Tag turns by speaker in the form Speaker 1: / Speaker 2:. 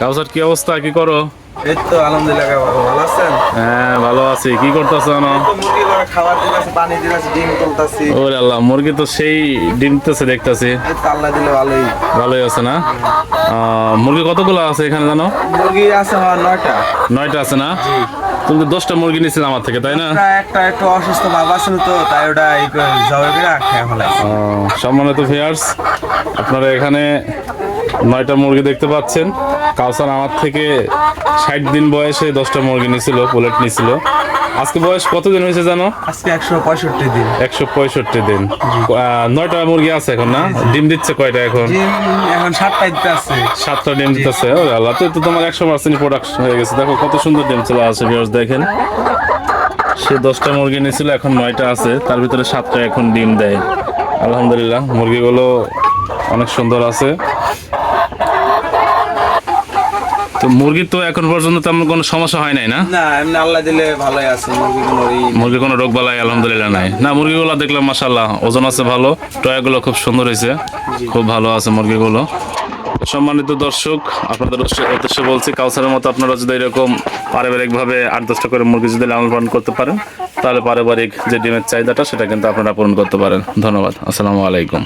Speaker 1: কাউসার কি অবস্থা? কি করো?
Speaker 2: এই তো আলহামদুলিল্লাহ ভালো। আছেন?
Speaker 1: হ্যাঁ ভালো আছি। কি করতেছো না
Speaker 2: খাবার দিতেছি পানি দিতেছি ডিম তুলতেছি।
Speaker 1: ওরে আল্লাহ মুরগি তো সেই ডিমতেছে দেখতেছি।
Speaker 2: আল্লাহ দিলে ভালোই।
Speaker 1: ভালোই আছে না? মুরগি কতগুলো আছে এখানে জানো?
Speaker 2: মুরগি আছে নয়টা।
Speaker 1: নয়টা আছে না? তুমি দশটা মুরগি নিয়েছিলে আমার থেকে তাই না?
Speaker 2: একটা একটা অসুস্থ বাবা ছিল তো তাই ওটা জবাই করে
Speaker 1: সম্মানিত ভিয়ার্স আপনারা এখানে নয়টা মুরগি দেখতে পাচ্ছেন। কাউসার আমার থেকে ষাট দিন বয়সে দশটা মুরগি নিছিল পোলেট নিছিল। আজকে বয়স কতদিন হয়েছে জানো?
Speaker 2: আজকে একশো পঁয়ষট্টি দিন।
Speaker 1: একশো পঁয়ষট্টি দিন। নয়টা মুরগি আছে এখন না? ডিম দিচ্ছে কয়টা এখন?
Speaker 2: এখন সাতটা দিতে আছে।
Speaker 1: সাতটা ডিম দিতেছে। ও আল্লাহ তো তো তোমার একশো পার্সেন্ট প্রোডাকশন হয়ে গেছে। দেখো কত সুন্দর ডিম চলে আসে ভিউয়ার্স দেখেন। সে দশটা মুরগি নিয়েছিল এখন নয়টা আছে। তার ভিতরে সাতটা এখন ডিম দেয়। আলহামদুলিল্লাহ মুরগিগুলো অনেক সুন্দর আছে। তো মুরগির তো এখন পর্যন্ত তেমন কোনো সমস্যা হয় নাই না?
Speaker 2: না এমনি আল্লাহ দিলে ভালোই আছে মুরগি কোনো
Speaker 1: মুরগি কোনো রোগ বালাই আলহামদুলিল্লাহ নাই। না মুরগিগুলো দেখলাম মাসাল্লাহ ওজন আছে ভালো টয়াগুলো খুব সুন্দর হয়েছে খুব ভালো আছে মুরগিগুলো। সম্মানিত দর্শক আপনাদের উদ্দেশ্যে- উদ্দেশ্যে বলছি কাউসারের মতো আপনারা যদি এরকম পারিবারিকভাবে আট দশটা করে মুরগি যদি লালন পালন করতে পারেন তাহলে পারিবারিক যে ডিমের চাহিদাটা সেটা কিন্তু আপনারা পূরণ করতে পারেন। ধন্যবাদ আসসালামু আলাইকুম।